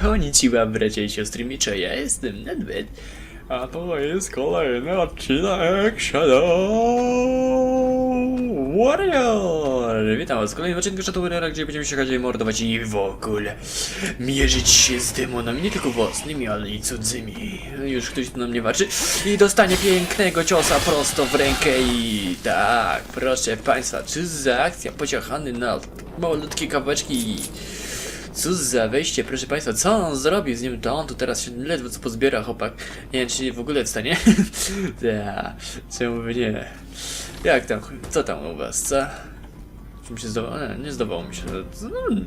Konnichiwa bracia i siostry Miczo, ja jestem Nedved, a to jest kolejny odcinek Shadow Warrior! Witam was w kolejnym odcinku Shadow Warriora, gdzie będziemy się chodzić mordować i w ogóle mierzyć się z demonami, nie tylko własnymi, ale i cudzymi. Już ktoś tu na mnie walczy i dostanie pięknego ciosa prosto w rękę i tak, proszę państwa, czy za akcja pociachany na malutkie kawałeczki Cóż za wejście, proszę państwa, co on zrobił z nim? To on tu teraz się ledwo co pozbiera, chłopak. Nie wiem, czy w ogóle wstanie. Ta, czemu by nie? Jak tam, co tam u was, co? Czy mi się zdawało? Nie, nie zdawało mi się. Hmm.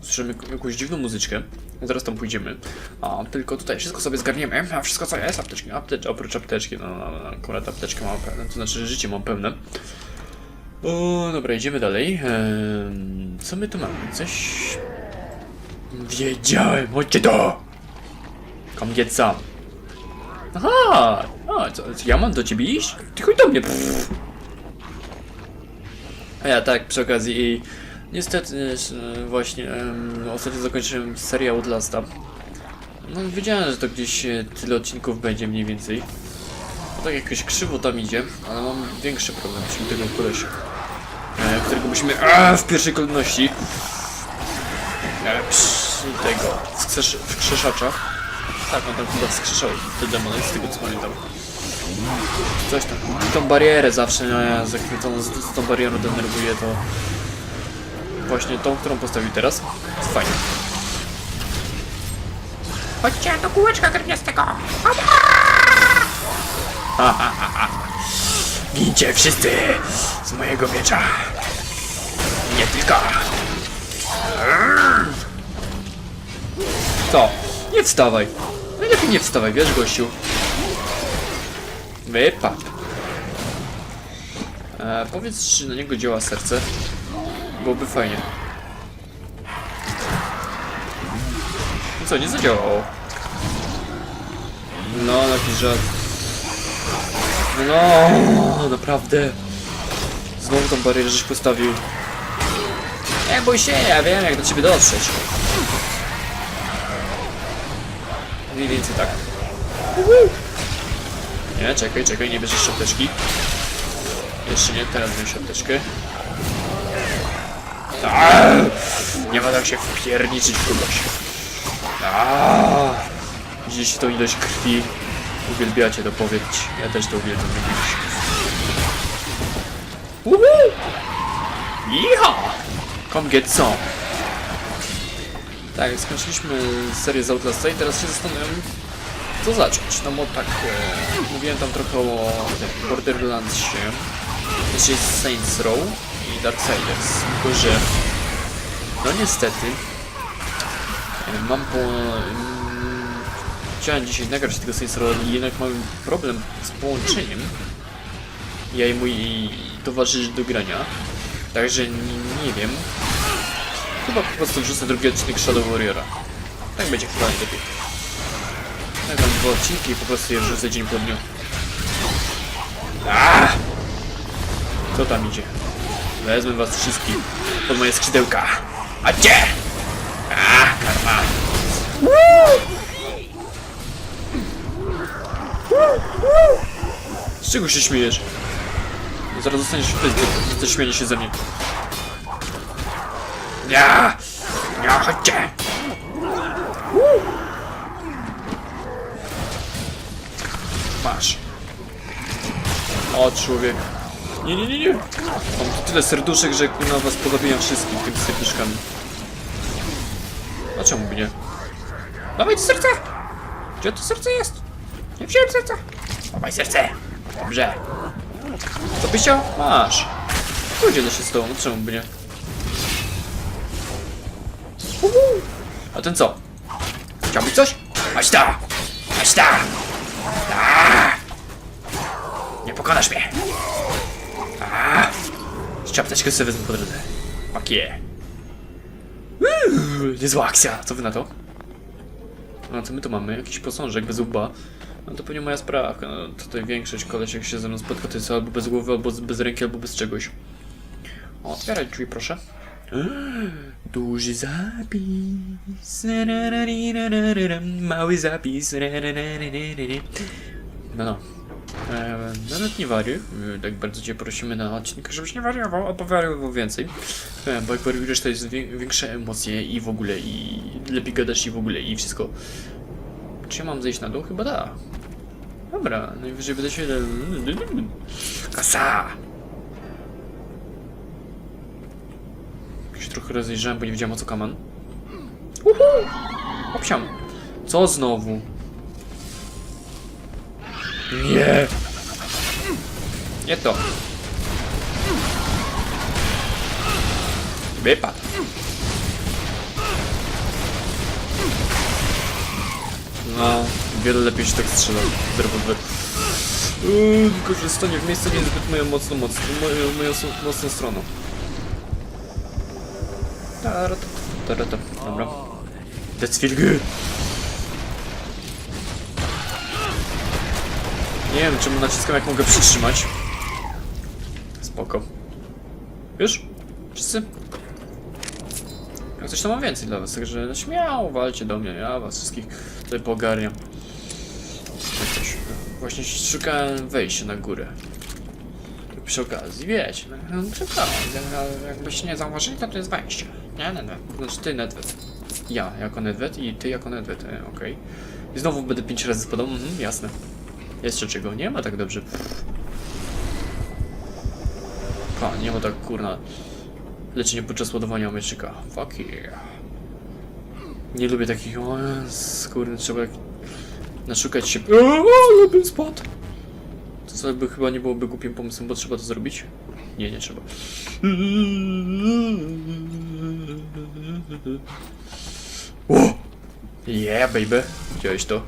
Słyszymy jak- jakąś dziwną muzyczkę. Zaraz tam pójdziemy. A, tylko tutaj wszystko sobie zgarniemy. A wszystko co jest, apteczki, aptecz, oprócz apteczki, no, no, no akurat apteczkę mam pełne, to znaczy życie mam pełne. O, dobra, idziemy dalej. Ehm, co my tu mamy? Coś... Wiedziałem, chodźcie tu! Come get some. Aha! A, co, ja mam do ciebie iść? Ty chodź do mnie! Pff. A ja tak, przy okazji i... Niestety, właśnie, em, ostatnio zakończyłem serię Outlasta. No, wiedziałem, że to gdzieś e, tyle odcinków będzie mniej więcej. No tak jakoś krzywo tam idzie, ale mam większy problem, czyli tego kolesia. Którego musimy a, w pierwszej kolejności tego wskrzesz, wskrzeszacza. Tak, on tam chyba wskrzeszał te demony, z tego co pamiętam. Coś tam. I tą barierę zawsze, no ja zachwycony z, z tą barierą denerwuję, to właśnie tą, którą postawił teraz. Jest fajnie. Chodźcie do kółeczka grniastego! Gincie wszyscy z mojego miecza. Nie tylko. Co? Nie wstawaj. Najlepiej nie wstawaj, wiesz gościu. Wypad. E, powiedz, czy na niego działa serce. Byłoby fajnie. No co, nie zadziałało. No, jakiś żart. No, naprawdę. Znowu tą barierę żeś postawił. Nie bój się, ja wiem jak do ciebie dotrzeć. Mniej więcej tak. Nie, czekaj, czekaj, nie bierzesz apteczki. Jeszcze nie, teraz bierz apteczkę. Aaaa! Nie ma tak się wpierniczyć kogoś. Aaaa! Widzieliście tą ilość krwi? Uwielbiacie to powiedzieć. Ja też to uwielbiam. Woohoo! Iha! Come get some. Tak, skończyliśmy serię z Outlasta i teraz się zastanawiam, co zacząć. No bo tak, e, mówiłem tam trochę o Borderlandsie, jeszcze jest Saints Row i Darksiders, tylko że no niestety e, mam po... mm, Chciałem dzisiaj nagrać tego Saints Row, ale jednak mam problem z połączeniem. Ja i mój towarzysz do grania. Także nie, nie wiem. Chyba po prostu wrzucę drugi odcinek Shadow Warriora. Tak będzie chyba najlepiej. Nagram dwa odcinki i po prostu je wrzucę dzień po dniu. Aaaa! Co tam idzie? Wezmę was wszystkich pod moje skrzydełka. A gdzie? A, karma. Z czego się śmiejesz? Zaraz dostaniesz w za śmianie się ze mnie. Ja! Nie, chodźcie! Masz. O, człowiek. Nie, nie, nie, nie. Mam tu tyle serduszek, że na was podobiam wszystkich tymi serduszkami. A czemu by nie? Dawaj to serce! Gdzie to serce jest? Nie wziąłem serca. Dawaj serce! Dobrze. Co chciał? Masz. Podzielę się z tobą, czemu by nie? Uhu. A ten co? Chciałbyś coś? Chodź ta! Chodź ta! Nie pokonasz mnie! A! Jeszcze apteczkę sobie wezmę po drodze. Fuck yeah. Niezła akcja, co wy na to? No co my tu mamy? Jakiś posążek bez łba. No to pewnie moja sprawka. No, tutaj większość koleś jak się ze mną spotka to jest albo bez głowy, albo bez ręki, albo bez czegoś. O, otwieraj drzwi proszę. Duży zapis. Mały zapis. No no. E, nawet nie wariuj. Tak bardzo cię prosimy na odcinek, żebyś nie wariował, a powariował więcej. E, Bo jak wariujesz, to jest większe emocje i w ogóle, i lepiej gadasz i w ogóle, i wszystko. Czy ja mam zejść na dół? Chyba da. Dobra, najwyżej będę się... Kasa! Się trochę rozejrzałem, bo nie wiedziałem o co kaman. Uhu! Opsiam. Co znowu? Nie! Nie to. Wypad. No, wiele lepiej się tak strzela z rewolweru. Yy, tylko, że stanie w miejscu niezbyt moją mocną, mocną, moją, moją mocną stroną. Tarata, tarata, dobra. That's feel good. Nie wiem, czemu naciskam, jak mogę przytrzymać. Spoko. Już? Wszyscy? Jak coś to mam więcej dla was, także śmiało walcie do mnie, ja was wszystkich tutaj pogarniam. Właśnie szukałem wejścia na górę. Przy okazji, wiecie, no, no przepraszam, ale jakbyście nie zauważyli, to to jest wejście. Nie, nie. Znaczy ty, Nedwet. Ja jako Nedwet i ty jako Nedwet, e, okej. I znowu będę pięć razy spadał, mhm, jasne. Jeszcze czego nie ma tak dobrze. Ha, nie ma tak kurna. Leczenie podczas ładowania mieczyka. Fuck yeah. Nie lubię takich. O, skórny trzeba. Naszukać się. Ale bym spadł. To co by chyba nie byłoby głupim pomysłem, bo trzeba to zrobić? Nie, nie trzeba. O! Yeah, baby. Widziałeś to?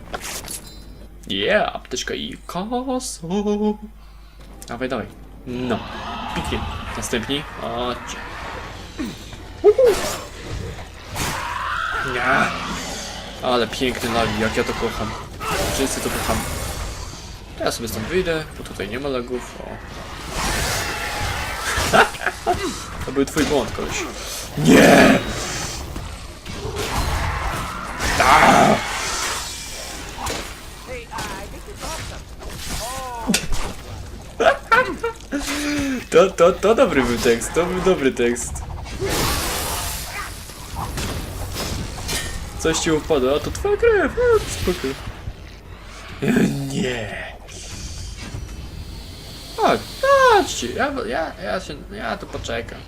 Yeah, apteczka i kaso. Dawaj, dawaj. No. Piknie. Następni. Chodźcie. Ja. Ale piękny lagi, jak ja to kocham. Wszyscy to kocham. Ja sobie stąd wyjdę, bo tutaj nie ma lagów. O. To był twój błąd, koleś. Nie! To, to, to dobry był tekst, to był dobry tekst. Coś ci upada, a to twoja krew, a, spoko. Nie. Chodź, ja, ja, ja się, ja tu poczekam.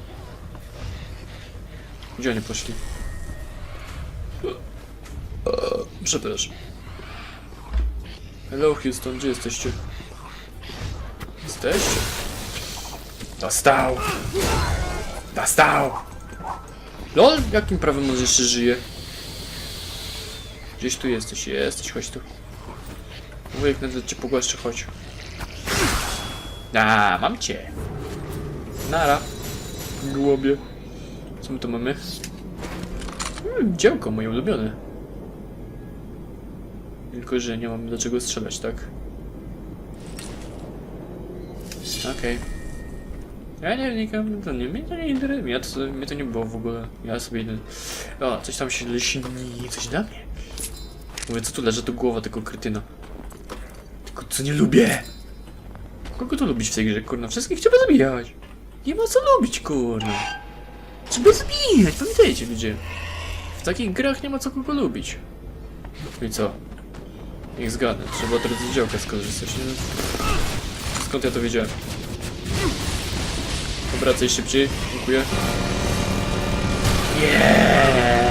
Gdzie oni poszli? Przepraszam. Hello Houston, gdzie jesteście? Jesteście? Dostał! Dostał! LOL, jakim prawem on jeszcze żyje? Gdzieś tu jesteś, jesteś, chodź tu. Wujek nawet cię pogłaszczy, chodź. A, mam cię. Nara. Głobie. Co my tu mamy? Hmm, działko moje ulubione. Tylko, że nie mam do czego strzelać, tak? Okej. Ja nie wnikam, to nie, mnie to nie interesuje, ja to, mnie to nie było w ogóle, ja sobie idę... O, coś tam się lśni, coś dla mnie. Mówię, co tu leży, to głowa tego kretyna. Tylko co nie lubię! Kogo tu lubić w tej grze, kurna? Wszystkich trzeba zabijać! Nie ma co lubić, kurna! Trzeba zabijać, pamiętajcie ludzie! W takich grach nie ma co kogo lubić. I co? Niech zgadnę, trzeba teraz z działka skorzystać, nie? Skąd ja to wiedziałem? Obracaj szybciej, dziękuję. Yeah!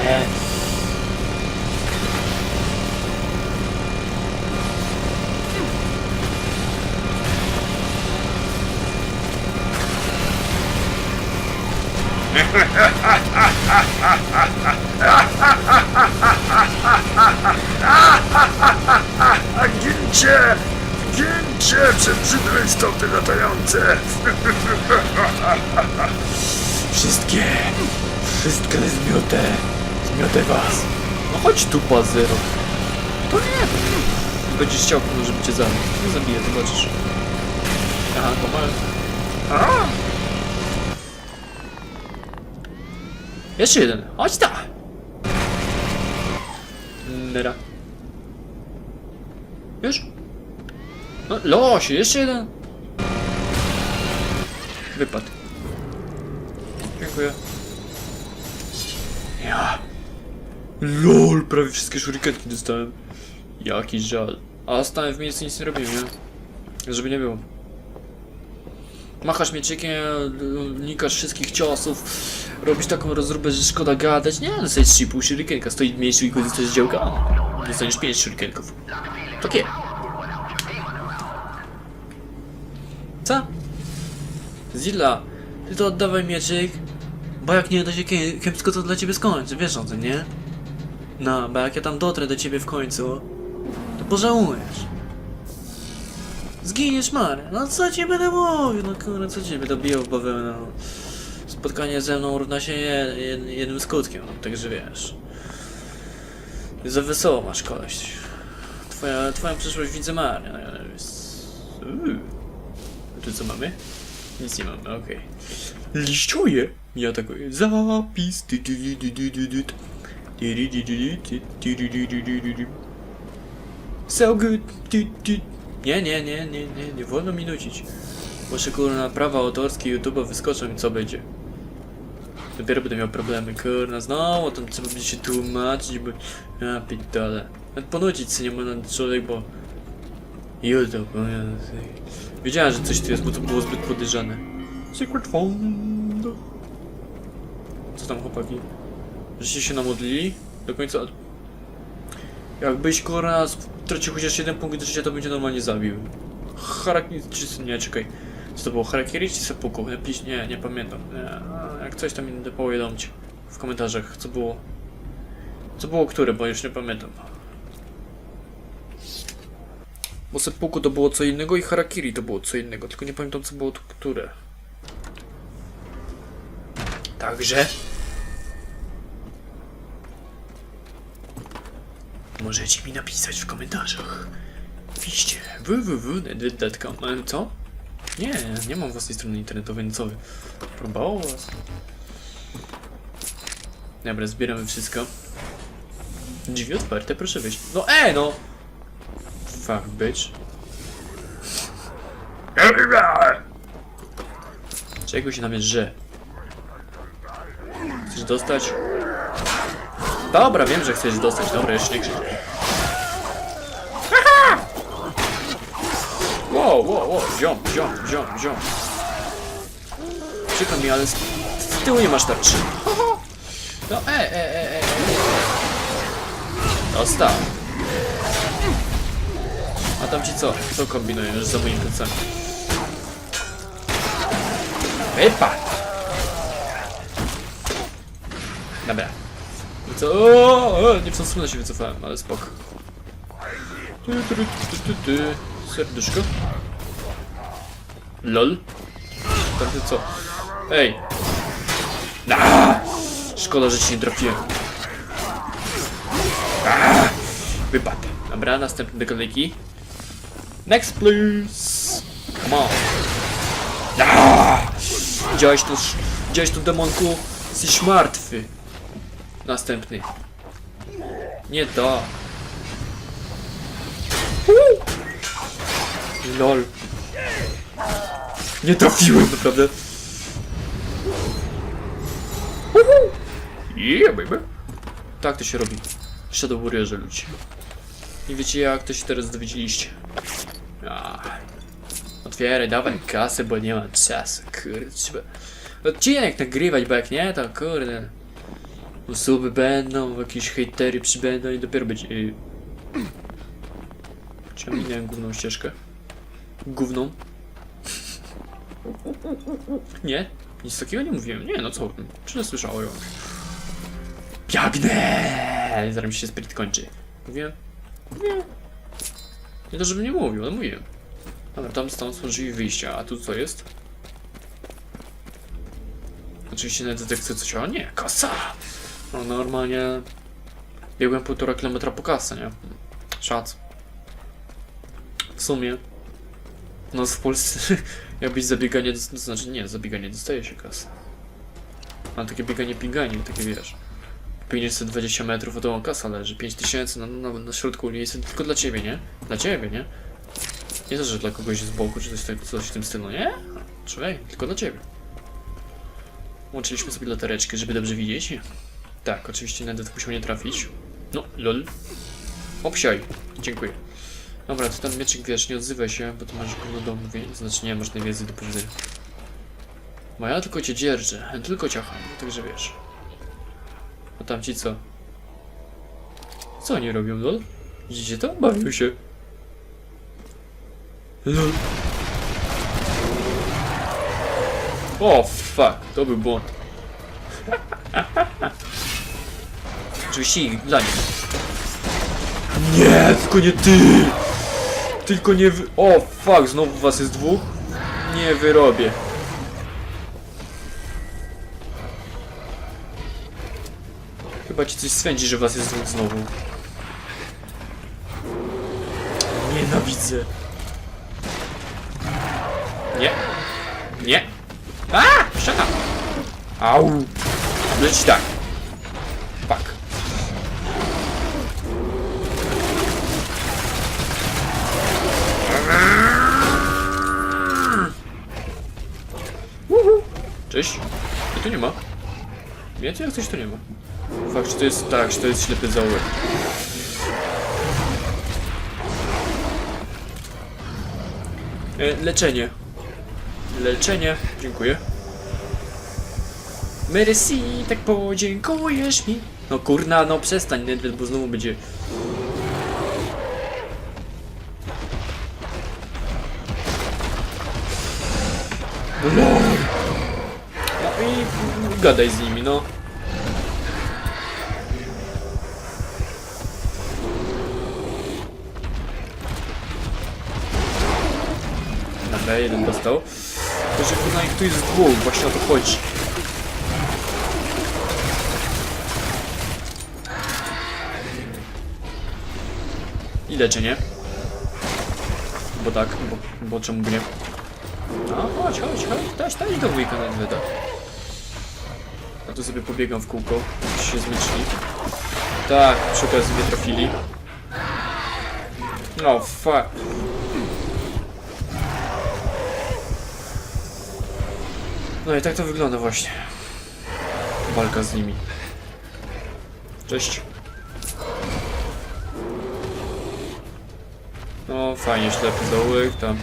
Gincie! Gincie przed brzydłe istoty latające! Wszystkie! Wszystkie zmiotę! Zmiotę was! No chodź tu, Pazero! To nie! Będziesz chciał, żeby cię zabić. Nie zabiję, zobaczysz. Aha, pomal. A? Jeszcze jeden. Chodź ta! Nera. Już? No, losie, jeszcze jeden. Wypadł. Dziękuję. Ja. LOL, prawie wszystkie shurikenki dostałem. Jaki żal. A stałem w miejscu nic nie robiłem, nie? Żeby nie było. Machasz mieczykiem, unikasz wszystkich ciosów, robisz taką rozróbę, że szkoda gadać. Nie, dostajesz 3,5 shurikenka, stoi w miejscu i korzystasz z działka. Dostaniesz 5 shurikenków. Takie. Co? Zilla, ty to oddawaj mieczyk, bo jak nie, to się kie- kiepsko to dla ciebie skończy, wiesz o tym, nie? No, bo jak ja tam dotrę do ciebie w końcu, to pożałujesz. Zginiesz Mary. No co ci będę mówił? No kurwa, co ci będę bijał w bawełnę? No spotkanie ze mną równa się jednym skutkiem, także wiesz. Za wesoło masz koleś. Twoja, twoją przyszłość widzę marnie. Czy co mamy? Nic nie mamy, okej. Okay. Liściuje! Ja atakuje. Zapis. So good. Nie, nie, nie, nie, nie, nie wolno mi nucić. Muszę kurna prawa autorskie YouTube'a wyskoczą i co będzie. Dopiero będę miał problemy, kurna, znowu tam trzeba będzie się tłumaczyć, bo... Ja pitole. Nawet ponucić sobie nie można człowiek, bo... YouTube, no ja... Wiedziałem, że coś tu jest, bo to było zbyt podejrzane. Secret Fund. Co tam chłopaki? Żeście się namodlili? Do końca... Jakbyś kurna stracił chociaż jeden punkt życia, to będzie normalnie zabił. Harakiri... czy... nie, czekaj. Co to było? Harakiri czy? Napisz... nie, nie pamiętam. Nie, jak coś tam inne powiadomcie w komentarzach, co było. Co było które, bo już nie pamiętam. Bo seppuku to było co innego i harakiri to było co innego, tylko nie pamiętam co było to które. Także... Możecie mi napisać w komentarzach. Piszcie www.net.com Ale co? Nie, nie mam własnej strony internetowej, no co wy? Próbowało was? Dobra, zbieramy wszystko. Drzwi otwarte, proszę wyjść. No e, no! Fuck, bitch. Czego się na mnie drze? Chcesz dostać? Dobra, wiem, że chcesz dostać. Dobra, jeszcze nie krzycz. Ziom, ziom, ziom, ziom. Przykro mi, ale z, z tyłu nie masz tarczy. No, e, e, e, e, e. Dostał. A tam ci co? Co kombinujesz za moim plecami? Wypad! Dobra. I co? O, o, nie w tą stronę się wycofałem, ale spoko. Tu, tu, tu, tu, tu. Serduszko. LOL. Tamty co? Ej! A! Szkoda, że ci nie trafiłem. Wypadł. Dobra, następne do kolejki. Next, please. Come on. A! Widziałeś tu, widziałeś tu demonku? Jesteś martwy. Następny. Nie da. Lol. Nie trafiłem, naprawdę. Yeah, baby. Tak to się robi. Shadow Warriorze, ludzie. Nie wiecie jak to się teraz dowiedzieliście. Ah. Otwieraj, dawaj kasę, bo nie ma czasu, kurde, trzeba... Odcinek nagrywać, bo jak nie, to kurde... Osoby będą, jakieś hejtery przybędą i dopiero będzie... Yy. Ja minąłem główną ścieżkę? Gówną? Nie? Nic takiego nie mówiłem. Nie, no co? Przecież słyszałem. Biegnę! Zaraz mi się spirit kończy. Mówiłem? Nie. Nie to, żebym nie mówił, ale mówiłem. Dobra, tam stąd są drzwi wyjścia, a tu co jest? Oczywiście na detekcję coś, o nie, kasa! No normalnie... Biegłem półtora kilometra po kasę, nie? Szac. W sumie. No w Polsce jakbyś zabieganie, to znaczy nie, zabieganie dostaje się kasę. Mam takie bieganie, pinganie, takie wiesz. Biegniesz sobie 20 metrów, a to kasa leży. 5000 na, na, na środku ulicy, tylko dla ciebie, nie? Dla ciebie, nie? Nie to, że dla kogoś z boku, czy coś, tak- coś w tym stylu, nie? Człowiek, tylko dla ciebie. Łączyliśmy sobie latareczkę, żeby dobrze widzieć. Tak, oczywiście nawet musiał nie trafić. No, lol. Obsiaj. Dziękuję. Dobra, to ten mieczyk, wiesz, nie odzywaj się, bo to masz gówno do mówienia. Znaczy nie masz najwięcej do powiedzenia. Bo ja tylko cię dzierżę, tylko ciacham, także wiesz. A tamci co? Co oni robią, lol? Widzicie to? Bawią się. Lol. O, fuck, to był błąd. Oczywiście dla nich. Nie, tylko nie ty! Tylko nie wy... O, fuck, znowu was jest dwóch? Nie wyrobię. Chyba ci coś swędzi, że was jest dwóch znowu. Nienawidzę. Nie. Nie. A! Up! Au! Leć tak. Cześć. I tu nie ma. Wiecie, jak coś tu nie ma. Fakt, że to jest tak, że to jest ślepy zaułek. E, leczenie. Leczenie. Dziękuję. Merci, tak podziękujesz mi. No kurna, no przestań, Nedved, bo znowu będzie... No i gadaj z nimi, no. Dobra, jeden dostał. To, że kurna ich tu jest dwóch, właśnie o to chodzi. I leczenie. Bo tak, bo, bo czemu nie? No chodź, chodź, chodź, dać, dać do wujka na wyda. A tu sobie pobiegam w kółko, się zmyśli. Tak, przy okazji mnie trafili. No, fuck. No i tak to wygląda właśnie. Walka z nimi. Cześć. No fajnie, ślepy dołek tam.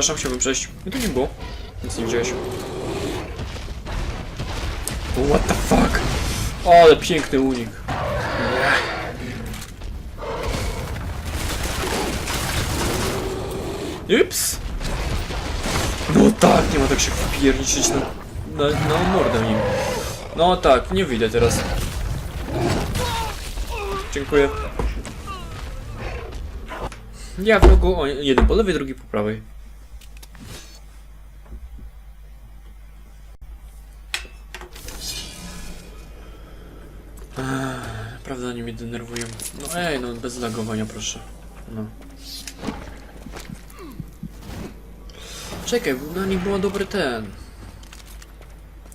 Przepraszam, chciałbym przejść. I tu nie było. Nic nie widziałeś. What the fuck? O, ale piękny unik. Ups! No tak, nie ma tak się wpierniczyć na, na, na mordę im. No tak, nie wyjdę teraz. Dziękuję. Ja w rogu, o, jeden po lewej, drugi po prawej. Ech, Naprawdę oni mnie denerwują. No ej, no bez lagowania proszę. No. Czekaj, na nich był dobry ten.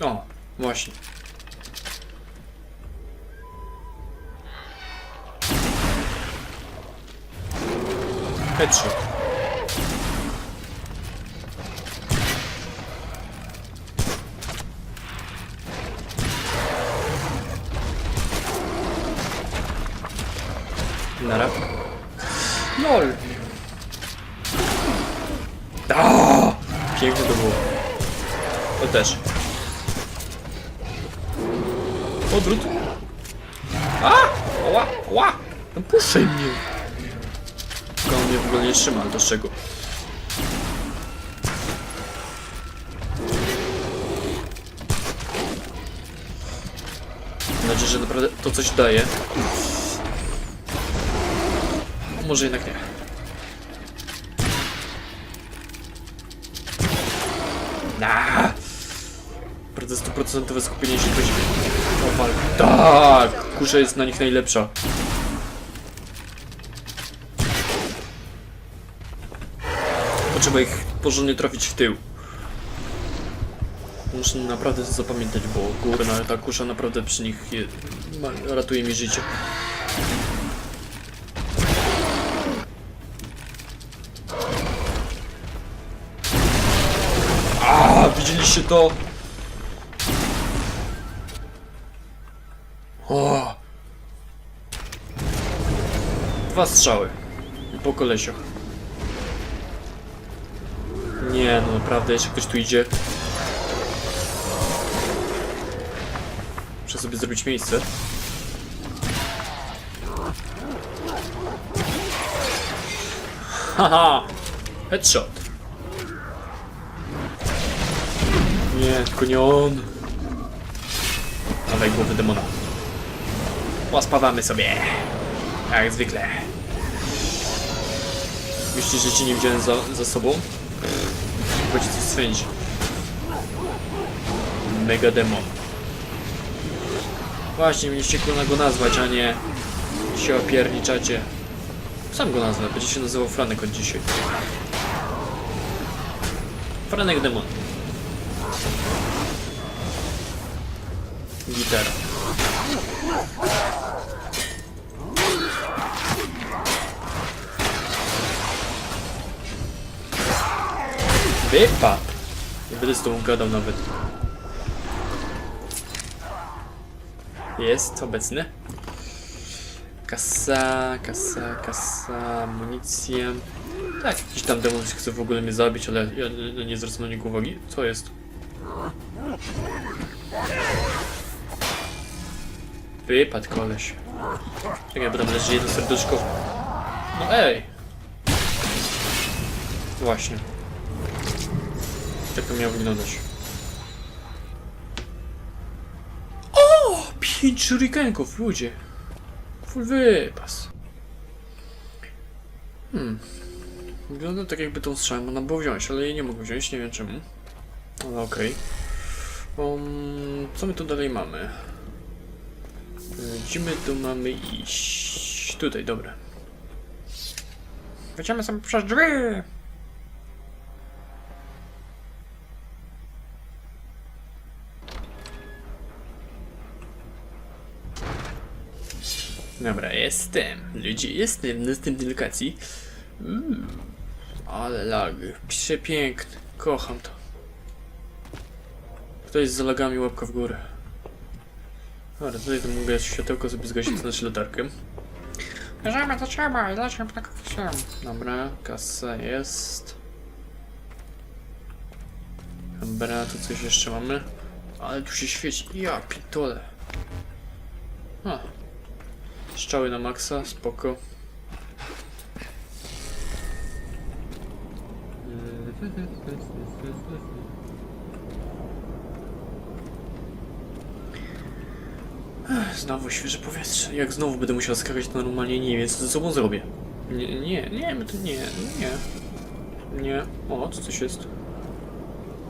O, właśnie. Headshot. Nara. LOL! Aaaa! Piękne to było. To też. Odwrót. A! Ła! Ła! No puszczaj mnie! On mnie w ogóle nie trzyma, ale z czego? Mam nadzieję, że naprawdę to coś daje. Może jednak nie. Na! Bardzo stuprocentowe skupienie, jeśli chodzi o walkę. Tak! Kusza jest na nich najlepsza. Potrzeba ich porządnie trafić w tył. Muszę naprawdę to zapamiętać, bo górna ta kusza naprawdę przy nich je, ma, ratuje mi życie. Widzieliście to? O! Dwa strzały. Po kolesiach. Nie, no naprawdę, jeszcze ktoś tu idzie. Muszę sobie zrobić miejsce. Haha! Headshot. Nie, tylko nie on. Dawaj głowy demona. Pospadamy sobie. Jak zwykle. Myślisz, że cię nie wziąłem za, za sobą? Bo ci coś swędzi. Mega demon. Właśnie, mieliście klona go nazwać, a nie się opierniczacie. Sam go nazwę, będzie się nazywał Franek od dzisiaj. Franek demon. Gitara. Wypad! Nie będę z tobą gadał nawet. Jest obecny. Kasa, kasa, kasa, amunicja. Tak, jakiś tam demon chce w ogóle mnie zabić, ale ja nie zwracam na niego uwagi. Co jest? Wypadł koleś. Czekaj, bo tam leży jedno serduszko. No ej! Właśnie. Tak to miało wyglądać. O! Pięć shurikenków, ludzie. Full wypas. Hmm. Wygląda tak jakby tą strzałę można było wziąć, ale jej nie mogę wziąć, nie wiem czemu. Ale okej. Um, co my tu dalej mamy? Gdzie my tu mamy iść? Tutaj, dobra. Wejdziemy sobie przez drzwi. Dobra, jestem. Ludzie, jestem w następnej lokacji. Mm, ale lag. Przepiękny. Kocham to. Ktoś z lagami łapka w górę. Dobra, tutaj to mogę światełko sobie zgasić, to znaczy latarkę. Bierzemy co trzeba i lecimy na koksie. Dobra, kasa jest. Dobra, tu coś jeszcze mamy. Ale tu się świeci. Ja pitole. A. Strzały na maksa, spoko. Ech, Znowu świeże powietrze. Jak znowu będę musiał skakać, to normalnie nie wiem, co ze sobą zrobię. Nie, nie, nie, to nie, nie. Nie. O, co coś jest?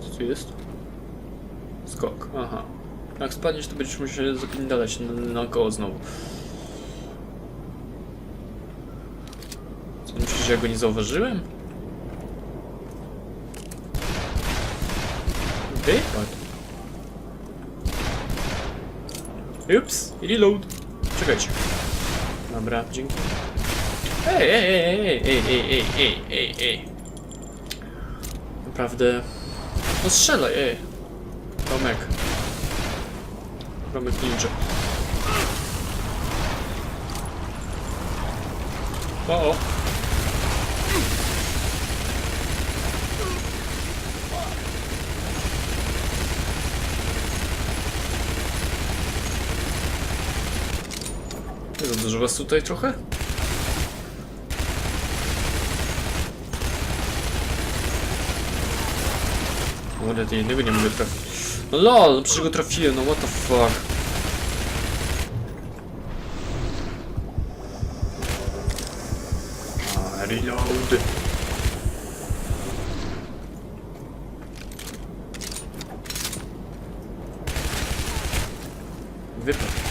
Co tu jest? Skok, aha. Jak spadniesz, to będziesz musiał zapindalać na, na koło znowu. Co, myślisz, że ja go nie zauważyłem? Wypadł. Ups, reload. Czekajcie. Dobra, dzięki. Ej, ej, ej, ej, ej, ej, ej, ej. Naprawdę... No strzelaj, ej. Tomek. Tomek ninja. O, o. dużo was tutaj trochę? Kurde, ty jednego nie mogę trafić. No lol, przecież go trafiłem, no what the fuck. Reload. wypadł.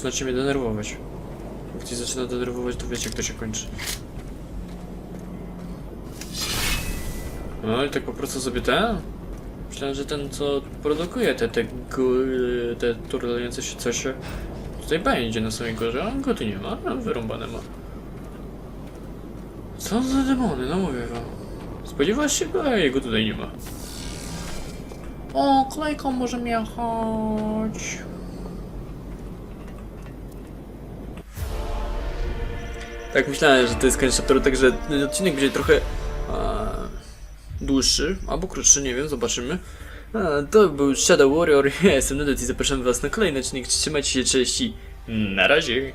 Zaczynacie mnie denerwować. Jak ktoś zaczyna denerwować, to wiecie, jak to się kończy. No i tak po prostu sobie ten? Myślałem, że ten, co produkuje te, te, te turlające się cosie, tutaj będzie na samej górze, a go tu nie ma, a wyrąbane ma. Co za demony, no mówię wam. Spodziewasz się go, a jego tutaj nie ma. O, klejką możemy jechać. Tak myślałem, że to jest koniec chapteru, także odcinek będzie trochę dłuższy, albo krótszy, nie wiem, zobaczymy. To był Shadow Warrior, ja jestem Nedet i zapraszam was na kolejny odcinek. Trzymajcie się, cześć i na razie.